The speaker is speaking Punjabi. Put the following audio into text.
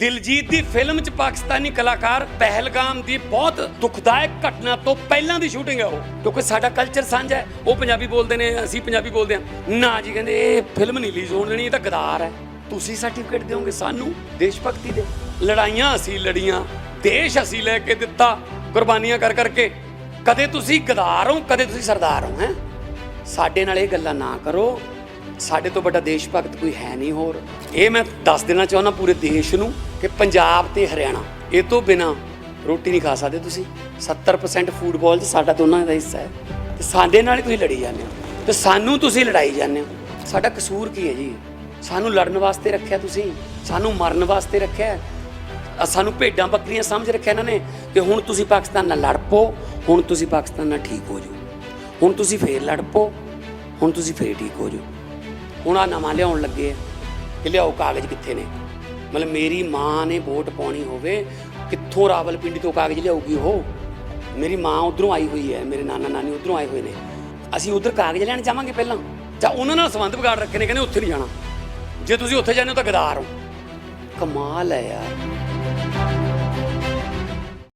ਦਿਲਜੀਤ ਦੀ ਫਿਲਮ 'ਚ ਪਾਕਿਸਤਾਨੀ ਕਲਾਕਾਰ ਪਹਿਲਗਾਮ ਦੀ ਬਹੁਤ ਦੁਖਦਾਇਕ ਘਟਨਾ ਤੋਂ ਪਹਿਲਾਂ ਦੀ ਸ਼ੂਟਿੰਗ ਹੈ ਉਹ। ਕਿਉਂਕਿ ਸਾਡਾ ਕਲਚਰ ਸਾਂਝਾ ਹੈ। ਉਹ ਪੰਜਾਬੀ ਬੋਲਦੇ ਨੇ, ਅਸੀਂ ਪੰਜਾਬੀ ਬੋਲਦੇ ਹਾਂ। ਨਾ ਜੀ, ਕਹਿੰਦੇ ਇਹ ਫਿਲਮ ਨਹੀਂ ਰਿਲੀਜ਼ ਹੋਣ ਦੇਣੀ, ਇਹ ਤਾਂ ਗਦਾਰ ਹੈ। ਤੁਸੀਂ ਸਰਟੀਫਿਕੇਟ ਦਿਓਗੇ ਸਾਨੂੰ, ਦੇਸ਼ ਭਗਤੀ ਦੇ। ਲੜਾਈਆਂ ਅਸੀਂ ਲੜੀਆਂ, ਦੇਸ਼ ਅਸੀਂ ਲੈ ਕੇ ਦਿੱਤਾ, ਕੁਰਬਾਨੀਆਂ ਕਰ ਕਰਕੇ। ਕਦੇ ਤੁਸੀਂ ਗਦਾਰ ਹੋ, ਕਦੇ ਤੁਸੀਂ ਸਰਦਾਰ ਹੋ, ਹੈ? ਸਾਡੇ ਨਾਲ ਇਹ ਗੱਲਾਂ ਨਾ ਕਰੋ। ਸਾਡੇ ਤੋਂ ਵੱਡਾ ਦੇਸ਼ ਭਗਤ ਕੋਈ ਹੈ ਨਹੀਂ ਹੋਰ। ਇਹ ਮੈਂ ਦੱਸ ਦੇਣਾ ਚਾਹੁੰਦਾ ਪੂਰੇ ਦੇਸ਼ ਨੂੰ ਕਿ ਪੰਜਾਬ ਤੇ ਹਰਿਆਣਾ, ਇਹ ਤੋਂ ਬਿਨਾ ਰੋਟੀ ਨਹੀਂ ਖਾ ਸਕਦੇ ਤੁਸੀਂ। 70% ਫੁੱਟਬਾਲ 'ਚ ਸਾਡਾ ਦੋਨਾਂ ਦਾ ਹਿੱਸਾ ਹੈ। ਤੇ ਸਾਡੇ ਨਾਲ ਹੀ ਤੁਸੀਂ ਲੜੀ ਜਾਂਦੇ ਹੋ। ਤੇ ਸਾਨੂੰ ਤੁਸੀਂ ਲੜਾਈ ਜਾਂਦੇ ਹੋ। ਸਾਡਾ ਕਸੂਰ ਕੀ ਹੈ ਜੀ? ਸਾਨੂੰ ਲੜਨ ਵਾਸਤੇ ਰੱਖਿਆ ਤੁਸੀਂ। ਸਾਨੂੰ ਮਰਨ ਵਾਸਤੇ ਰੱਖਿਆ ਸਾਨੂੰ ਭੇਡਾਂ ਬੱਕਰੀਆਂ ਸਮਝ ਰੱਖਿਆ ਇਹਨਾਂ ਨੇ ਕਿ ਹੁਣ ਤੁਸੀਂ ਪਾਕਿਸਤਾਨ ਨਾਲ ਲੜ ਪੋ ਹੁਣ ਤੁਸੀਂ ਪਾਕਿਸਤਾਨ ਨਾਲ ਠੀਕ ਹੋ ਜਾਓ। ਹੁਣ ਤੁਸੀਂ ਫੇਰ ਲੜ ਪੋ ਹੁਣ ਤੁਸੀਂ ਫੇਰ ਠੀਕ ਹੋ ਜਾਓ। ਹੁਣ ਆ ਨਵਾਂ ਲਿਆਉਣ ਲੱਗੇ ਆ ਕਿ ਲਿਆਓ ਕਾਗਜ਼ ਕਿੱਥੇ ਨੇ? ਮਤਲਬ ਮੇਰੀ ਮਾਂ ਨੇ ਵੋਟ ਪਾਉਣੀ ਹੋਵੇ, ਕਿੱਥੋਂ ਰਾਵਲਪਿੰਡੀ ਤੋਂ ਕਾਗਜ਼ ਲਿਆਊਗੀ ਉਹ? ਮੇਰੀ ਮਾਂ ਉਧਰੋਂ ਆਈ ਹੋਈ ਹੈ, ਮੇਰੇ ਨਾਨਾ ਨਾਨੀ ਉਧਰੋਂ ਆਏ ਹੋਏ ਨੇ। ਅਸੀਂ ਉਧਰ ਕਾਗਜ਼ ਲੈਣ ਜਾਵਾਂਗੇ ਪਹਿਲਾਂ? ਜਾਂ ਉਹਨਾਂ ਨਾਲ ਸੰਬੰਧ ਵਿਗਾੜ ਰੱਖੇ ਨੇ, ਕਹਿੰਦੇ ਉੱਥੇ ਨਹੀਂ ਜਾਣਾ। ਜੇ ਤੁਸੀਂ ਉੱਥੇ ਜਾਂਦੇ ਹੋ ਤਾਂ ਗਦਾਰ ਹੋ। ਕਮਾਲ ਹੈ ਯਾਰ।